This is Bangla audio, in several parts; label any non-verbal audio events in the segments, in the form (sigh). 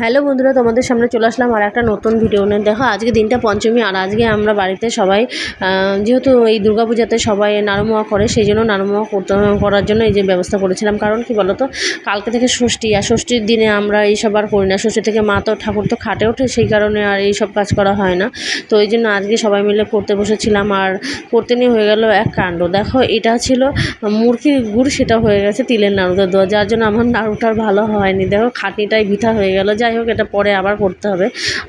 হ্যালো বন্ধুরা, তোমাদের সামনে চলে আসলাম আর একটা নতুন ভিডিও নিয়ে। দেখো, আজকে দিনটা পঞ্চমী আর আজকে আমরা বাড়িতে সবাই যেহেতু এই দুর্গাপূজাতে সবাই নাড়ুমোয়া করে, সেই জন্য নাড়ুমোয়া করতে, করার জন্য এই যে ব্যবস্থা করেছিলাম। কারণ কি বলতো, কালকে থেকে ষষ্ঠী, আর ষষ্ঠীর দিনে আমরা এইসব আর করি না। ষষ্ঠী থেকে মা তো ঠাকুর তো খাটে ওঠে, সেই কারণে আর এইসব কাজ করা হয় না। তো এই জন্য আজকে সবাই মিলে করতে বসেছিলাম। আর করতে নিয়ে হয়ে গেল এক কাণ্ড। দেখো, এটা ছিল মুরগির গুড়, সেটা হয়ে গেছে তিলের নাড়ুতে দেওয়া যার জন্য আমার নাড়ুটার ভালো হয়নি। দেখো, খাটনিটাই বৃথা হয়ে গেল। যাই হোক, এটা পরে আবার করতে হবে।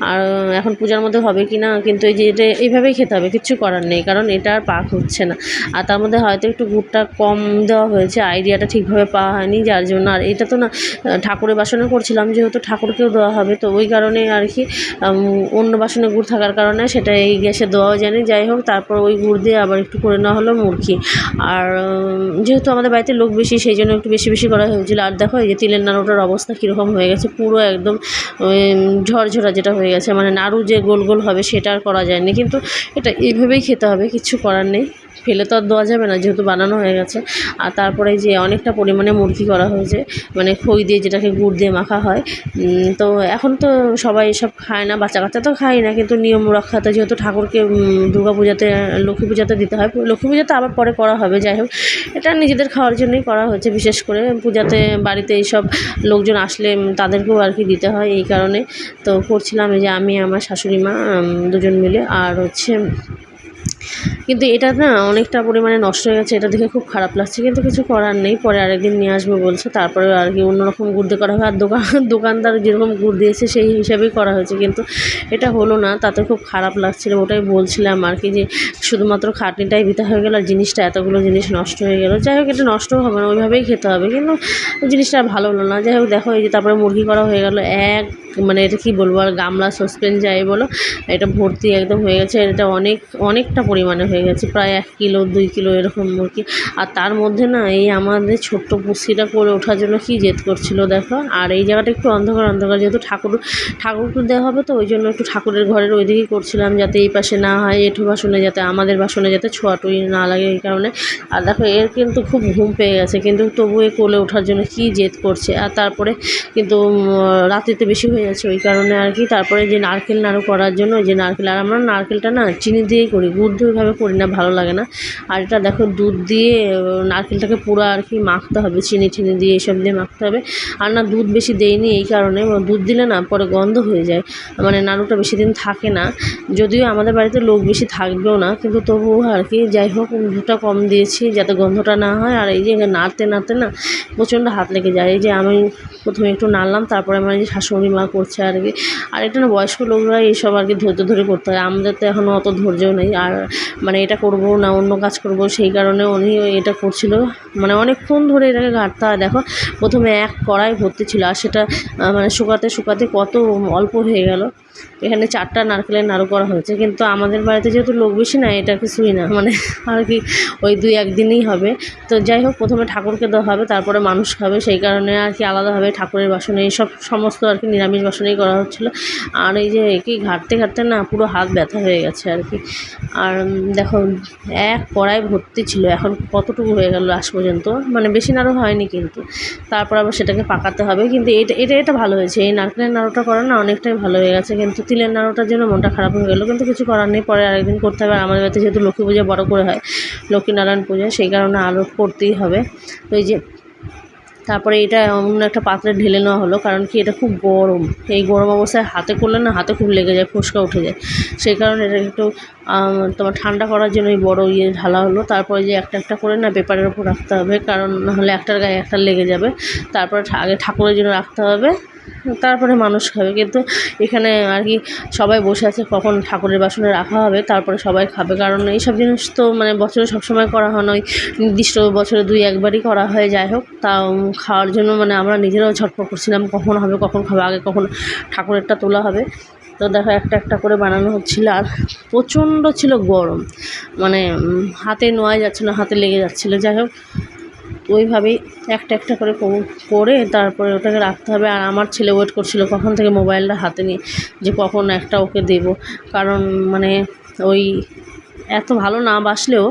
আর এখন পূজার মধ্যে হবে কি না, কিন্তু এই যে এটা এইভাবেই খেতে হবে কিচ্ছু করার নেই, কারণ এটা আর পাক হচ্ছে না। আর তার মধ্যে হয়তো একটু গুড়টা কম দেওয়া হয়েছে, আইডিয়াটা ঠিকভাবে পাওয়া হয়নি, যার জন্য আর এটা তো না ঠাকুরের বাসনে করছিলাম, যেহেতু ঠাকুরকেও দেওয়া হবে, তো ওই কারণে আর কি অন্য বাসনে গুড় থাকার কারণে সেটা এই গ্যাসে দেওয়াও জানি যাই হোক, তারপর ওই গুড় দিয়ে আবার একটু করে নেওয়া হলো মুরগি। আর যেহেতু আমাদের বাড়িতে লোক বেশি, সেই জন্য একটু বেশি বেশি করা হয়েছিল। আর দেখো, এই যে তিলের নাড়ুটার অবস্থা কীরকম হয়ে গেছে, পুরো একদম ঝরঝরা যেটা হয়ে গেছে মানে নাড়ু যে গোল গোল হবে সেটা আর করা যায়নি। কিন্তু এটা এইভাবেই খেতে হবে কিচ্ছু করার নেই। ফেলে তো আর দেওয়া যাবে না, যেহেতু বানানো হয়ে গেছে। আর তারপরে যে অনেকটা পরিমাণে মুরগি করা হয়েছে মানে খই দিয়ে যেটাকে গুড় দিয়ে মাখা হয়। তো এখন তো সবাই এসব খায় না, বাচ্চা কাচ্চা তো খায় না, কিন্তু নিয়ম রক্ষাতে যেহেতু ঠাকুরকে দুর্গা পূজাতে, লক্ষ্মী পূজাতে দিতে হয়, লক্ষ্মী পূজাতে আবার পরে করা হবে, যাই হোক। এটা নিজেদের খাওয়ার জন্যই করা হয়েছে, বিশেষ করে পূজাতে বাড়িতে এইসব লোকজন আসলে তাদেরকেও আর কি দিতে হয়, এই কারণে। তো করছিলাম যে আমি, আমার শাশুড়ি মা দুজন মিলে, আর হচ্ছে কিন্তু এটা না অনেকটা পরিমাণে নষ্ট হয়ে গেছে, এটা দেখে খুব খারাপ লাগছে। কিন্তু কিছু করার নেই, পরে আরেকদিন নিয়ে আসবে বলছে তারপরে আর কি অন্যরকম গুড় দিয়ে করা হবে আর দোকান, (laughs) দোকানদার যেরকম গুড় দিয়েছে, সেই হিসাবেই করা হয়েছে। কিন্তু এটা হলো না, তাতে খুব খারাপ লাগছিল, ওটাই বলছিলাম আর কি যে শুধুমাত্র খাটনিটাই বিতা হয়ে গেল, আর জিনিসটা এতগুলো জিনিস নষ্ট হয়ে গেল। যাই হোক, এটা নষ্টও হবে না, ওইভাবেই খেতে হবে। কিন্তু জিনিসটা ভালো হলো না। যাই হোক, দেখো এই যে তারপরে মুরগি করা হয়ে গেল, এক মানে এটা কি বলব, আর গামলা সসপেন যাই বলো, এটা ভর্তি একদম হয়ে গেছে। এটা অনেক, অনেকটা পরিমাণে হয়ে গেছে প্রায় এক কিলো দুই কিলো এরকম মুরগি। আর তার মধ্যে না এই আমাদের ছোট্ট পুষিটা করে ওঠার জন্য কি জেদ করছিল দেখো? আর এই জায়গাটা একটু অন্ধকার অন্ধকার যেহেতু ঠাকুর ঠাকুরকে দেওয়া হবে তো ওই জন্য একটু ঠাকুরের ঘরের ওই দিকেই করছিলাম যাতে এই পাশে না হয় এঠো বাসনে যাতে আমাদের বাসনে যাতে ছোঁয়াটুই না লাগে এই কারণে। আর দেখো এর কিন্তু খুব ঘুম পেয়ে গেছে কিন্তু তবু এ কোলে ওঠার জন্য কি জেদ করছে। আর তারপরে কিন্তু উম, রাত্রিতে বেশি হয়ে যাচ্ছে ওই কারণে আর কি। তারপরে যে নারকেল নাড়ু করার জন্য ওই যে নারকেল আর আমরা নারকেলটা না চিনি দিয়েই করি গুড় ওইভাবে করি না, ভালো লাগে না। আর এটা দেখো দুধ দিয়ে, নারকেলটাকে পুরো আর কি মাখতে হবে, চিনি টিনি দিয়ে এসব দিয়ে মাখতে হবে। আর না, দুধ বেশি দেয়নি এই কারণে দুধ দিলে না পরে গন্ধ হয়ে যায় মানে নাড়ুটা বেশি দিন থাকে না। যদিও আমাদের বাড়িতে লোক বেশি থাকবেও না, কিন্তু তবুও আর কি, যাই হোক, দুধটা কম দিয়েছি যাতে গন্ধটা না হয়। আর এই যে নাড়তে নাড়তে না প্রচণ্ড হাত লেগে যায়। এই যে আমি প্রথমে একটু নাড়লাম, তারপরে আমার এই যে শাশুড়ি মা করছে আর কি। আর এটা না বয়স্ক লোকরা এইসব আর কি ধৈর্য ধরে করতে হয়, আমাদের তো এখনও অত ধৈর্য নেই। আর মানে এটা করব না, অন্য কাজ করব, সেই কারণে উনি এটা করছিল। মানে অনেকক্ষণ ধরে এটাকে ঘাটতে হয়। দেখো, প্রথমে এক কড়াই ভর্তি ছিল, আর সেটা মানে শুকাতে শুকাতে কত অল্প হয়ে গেল। এখানে চারটা নারকেলের নাড়ু করা হয়েছে, কিন্তু আমাদের বাড়িতে যেহেতু লোক বেশি না এটা কিছুই না মানে আর কি ওই দুই একদিনই হবে। তো যাই হোক, প্রথমে ঠাকুরকে দেওয়া হবে, তারপরে মানুষ খাবে, সেই কারণে আর কি আলাদাভাবে ঠাকুরের বাসনে এইসব সমস্ত আর কি নিরামিষ বাসনেই করা হচ্ছিল। আর এই যে কি ঘাটতে ঘাটতে না পুরো হাত ব্যথা হয়ে গেছে আর কি। আর দেখো, এক কড়াই ভর্তি ছিল, এখন কতটুকু হয়ে গেল লাস্ট পর্যন্ত? মানে বেশি নাড়ু হয়নি কিন্তু। তারপর আবার সেটাকে পাকাতে হবে, কিন্তু এটা এটা এটা ভালো হয়েছে। এই নারকেলের নাড়ুটা করা না অনেকটাই ভালো হয়ে গেছে, কিন্তু তিলের নাড়ুটার জন্য মনটা খারাপ হয়ে গেলো। কিন্তু কিছু করার নেই, পরে আরেকদিন করতে হবে। আর আমাদের বাড়িতে যেহেতু লক্ষ্মী পূজা বড় করে হয়, লক্ষ্মীনারায়ণ পূজা, সেই কারণে আরও করতেই হবে। এই যে, তারপরে এটা অন্য একটা পাত্রে ঢেলে নেওয়া হলো, কারণ কি এটা খুব গরম। এই গরম অবস্থায় হাতে করলে না হাতে খুব লেগে যায়, ফোসকা উঠে যায়। সেই কারণে এটা একটু তোমার ঠান্ডা করার জন্য এই বড়ো ইয়ে ঢালা হলো। তারপরে যে একটা একটা করে না পেপারের ওপর রাখতে হবে, কারণ নাহলে একটার গায়ে একটা লেগে যাবে। তারপরে আগে ঠাকুরের জন্য রাখতে হবে। তারপরে মানুষ খাবে। কিন্তু এখানে আর কি সবাই বসে আছে কখন ঠাকুরের বাসনে রাখা হবে, তারপরে সবাই খাবে। কারণ এইসব জিনিস তো মানে বছরে সবসময় করা হয় নয় নির্দিষ্ট বছরে দুই একবারই করা হয়, যাই হোক। তাও খাওয়ার জন্য মানে আমরা নিজেরাও ছটফট করছিলাম, কখন হবে, কখন খাবে, আগে কখন ঠাকুরেরটা তোলা হবে। তো দেখো একটা একটা করে বানানো হচ্ছিল, আর প্রচণ্ড ছিল গরম। মানে হাতে নোয়া যাচ্ছে না হাতে লেগে যাচ্ছিল, যাই হোক। ওইভাবেই একটা একটা করে করে তারপরে ওটাকে রাখতে হবে। আর আমার ছেলে ওয়েট করছিল কখন থেকে মোবাইলটা হাতে নিয়ে, যে কখন একটা ওকে দেব। কারণ মানে ওই এত ভালো না বাসলেও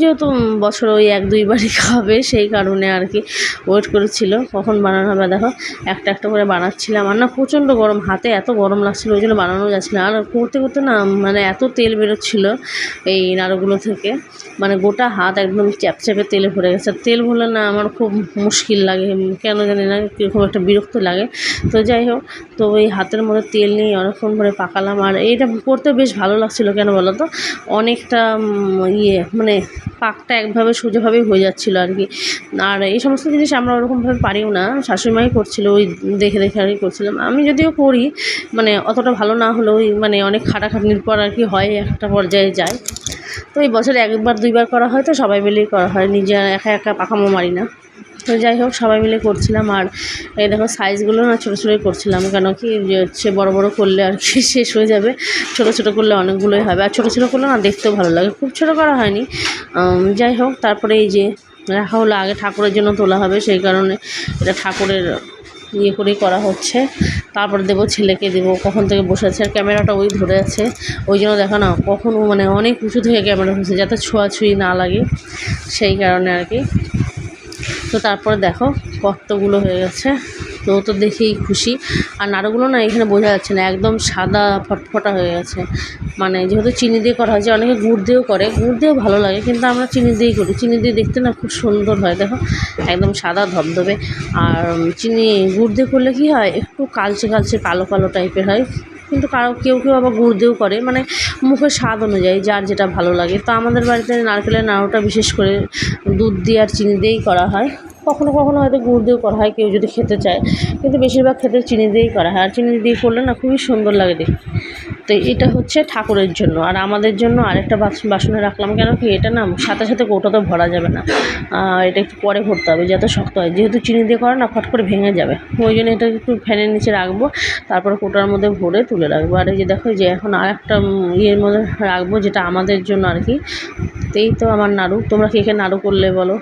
যেহেতু বছর ওই এক দুইবারই খাবে, সেই কারণে আর কি ওয়েট করেছিল। কখন বানানো হবে দেখো, একটা একটা করে বানাচ্ছিলাম। আর না, প্রচণ্ড গরম, হাতে এত গরম লাগছিল, ওই জন্য বানানো যাচ্ছিল আর করতে করতে না মানে এত তেল বেরোচ্ছিল এই নাড়ুগুলো থেকে। মানে গোটা হাত একদম চ্যাপচ্যাপে তেলে ভরে গেছে। তেল ভরলে না আমার খুব মুশকিল লাগে, কেন জানি না কীরকম একটা বিরক্ত লাগে। তো যাই হোক, তো ওই হাতের মধ্যে তেল নিয়ে অনেকক্ষণ ধরে পাকালাম। আর এইটা করতে বেশ ভালো লাগছিল, কেন বলো তো? অনেকটা ইয়ে মানে পাকটা একভাবে সোজাভাবেই হয়ে যাচ্ছিল আর কি। আর এই সমস্ত জিনিস আমরা ওরকমভাবে পারিও না। শাশুড়িমাই করছিল, ওই দেখে দেখে আর কি করছিলাম। আমি যদিও করি মানে অতটা ভালো না হলেও মানে অনেক খাটাখাটনির পর আর কি হয় একটা পর্যায়ে যায়। তো এই বছরে একবার, দুইবার করা হয় তো সবাই মিলেই করা হয়। নিজে একা একা পাকামো মারি না। তো যাই হোক, সবাই মিলে করছিলাম। আর এই দেখো সাইজগুলো না ছোটো ছোটোই করছিলাম। কেন কি হচ্ছে বড় বড় করলে আর কি (laughs) শেষ হয়ে যাবে। ছোটো ছোটো করলে অনেকগুলোই হবে। আর ছোটো ছোটো করলে না দেখতেও ভালো লাগে। খুব ছোটো করা হয়নি। যাই হোক, তারপরে এই যে রাখা হলো আগে ঠাকুরের জন্য তোলা হবে। সেই কারণে এটা ঠাকুরের ইয়ে করেই করা হচ্ছে। তারপর দেবো ছেলেকে, দেবো কখন থেকে বসে আছে। আর ক্যামেরাটা ওই ধরে আছে। ওই জন্য দেখো না কখনও মানে অনেক উঁচু থেকে ক্যামেরা হচ্ছে যাতে ছোঁয়াছুঁয়ি না লাগে। সেই কারণে আর কি। তো তারপরে দেখো, কতগুলো হয়ে গেছে। তো তো দেখেই খুশি। আর নাড়ুগুলো না এখানে বোঝা যাচ্ছে না, একদম সাদা ফটফটা হয়ে গেছে। মানে যেহেতু চিনি দিয়ে করা হয়েছে অনেকে গুড় দিয়েও করে, গুড় দিয়েও ভালো লাগে, কিন্তু আমরা চিনি দিয়েই করি। চিনি দিয়ে দেখতে না খুব সুন্দর হয়, দেখো, একদম সাদা ধবধবে। আর চিনি গুড় দিয়ে করলে কী হয়, একটু কালচে কালচে কালো কালো টাইপের হয়, কিন্তু কারও কেউ কেউ আবার গুড় দিয়েও করে। মানে মুখের স্বাদ অনুযায়ী যার যেটা ভালো লাগে। তো আমাদের বাড়িতে নারকেলের নাড়ুটা বিশেষ করে দুধ দিয়ে আর চিনি দিয়েই করা হয়। কখনো কখনো হয়তো গুড় দিয়েও করা হয়, কেউ যদি খেতে চায়। কিন্তু বেশিরভাগ ক্ষেত্রে চিনি দিয়েই করা হয়। আর চিনি দিয়ে করলে না খুবই সুন্দর লাগে দেখতে। তো এটা হচ্ছে ঠাকুরের জন্য। আর আমাদের জন্য আরেকটা বাস- বাসনে রাখলাম কেন কি এটা না সাথে সাথে কৌটাতে ভরা যাবে না। এটা একটু পরে ভরতে হবে, যাতে শক্ত হয়। যেহেতু চিনি দিয়ে করে না, ফট করে ভেঙে যাবে। ওই জন্য এটা একটু ফ্যানের নিচে রাখব। তারপর কোটার মধ্যে ভরে তুলে রাখব। আর এই যে দেখো যে এখন আর একটা ইয়ের মধ্যে রাখব, যেটা আমাদের জন্য আর কি। তো এই তো আমার নাড়ু। তোমরা কে কে নাড়ু করলে বলো?